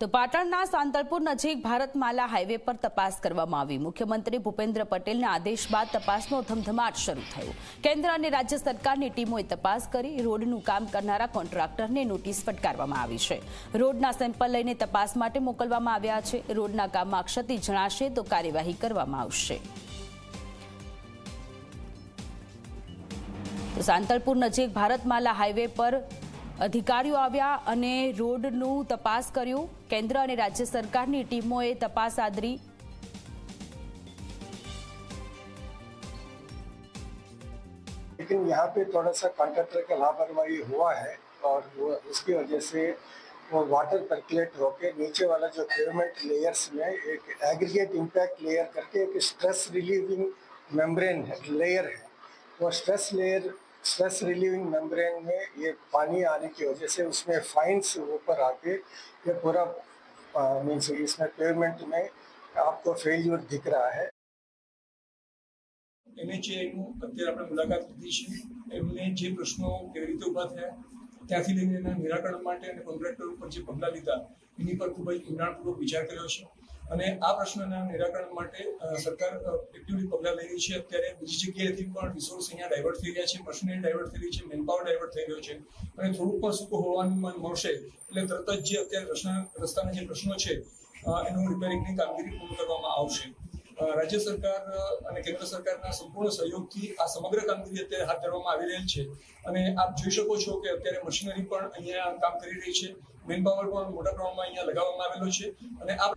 તો પાટણના સાંતલપુર નજીક ભારતમાલા હાઈવે પર તપાસ કરવામાં આવી. મુખ્યમંત્રી ભૂપેન્દ્ર પટેલના આદેશ બાદ તપાસનો ધમધમાટ શરૂ થયો. કેન્દ્ર અને રાજ્ય સરકારની ટીમોએ તપાસ કરી રોડનું કામ કરનારા કોન્ટ્રાક્ટરને નોટિસ ફટકારવામાં આવી છે. રોડના સેમ્પલ લઈને તપાસ માટે મોકલવામાં આવ્યા છે. રોડના કામમાં ક્ષતિ જણાશે તો કાર્યવાહી કરવામાં આવશે. સાંતલપુર નજીક ભારતમાલા હાઈવે પર અધિકારીઓ આવ્યા અને રોડનું તપાસ કર્યું કેન્દ્ર અને રાજ્ય સરકારની ટીમોએ તપાસ આદરી लेकिन यहाँ पे थोड़ा सा कॉन्ट्रैक्टर का लापरवाही हुआ है और वो उसकी वजह से वो वाटर परकुलेट होके नीचे वाला जो पेवमेंट लेयर्स में एक एग्रीगेट इम्पैक्ट लेयर करके एक स्ट्रेस रिलीविंग मेम्ब्रेन लेयर है वो stress layer stress relieving membrane में ये पानी आने की वजह से उसमें फाइन्स ऊपर आके ये पूरा मीन्स इसमें पेवमेंट में आपको फेल्यूर दिख रहा है એનએચએનું અત્યારે આપણે મુલાકાત લીધી છે એમને જે પ્રશ્નો કેવી રીતે ઊભા થયા ત્યાંથી લઈને એના નિરાકરણ માટે અને કોન્ટ્રાક્ટર ઉપર જે પગલાં લીધા એની પર ખૂબ જ ઊંડાણપૂર્વક વિચાર કર્યો છે અને આ પ્રશ્નના નિરાકરણ માટે સરકાર એક્ટિવલી પગલાં લઈ રહી છે. અત્યારે બીજી જગ્યાએથી પણ રિસોર્સ અહીંયા ડાયવર્ટ થઈ રહ્યા છે. મશીનરી ડાયવર્ટ થઈ રહી છે. મેનપાવર ડાયવર્ટ થઈ રહ્યો છે. અને થોડુંક પણ સૂકું હોવાનું મન મળશે. એટલે તરત જ જે અત્યારે રસ્તા, રસ્તાના જે પ્રશ્નો છે એનું રિપેરિંગની કામગીરી પૂર્ણ કરવામાં આવશે. રાજ્ય સરકાર અને કેન્દ્ર સરકારના સંપૂર્ણ સહયોગથી આ સમગ્ર કામગીરી અત્યારે હાથ ધરવામાં આવી રહેલ છે. અને આપ જોઈ શકો છો કે અત્યારે મશીનરી પણ અહીંયા કામ કરી રહી છે. મેનપાવર પણ મોટા પ્રમાણમાં અહીંયા લગાવવામાં આવેલો છે. અને આ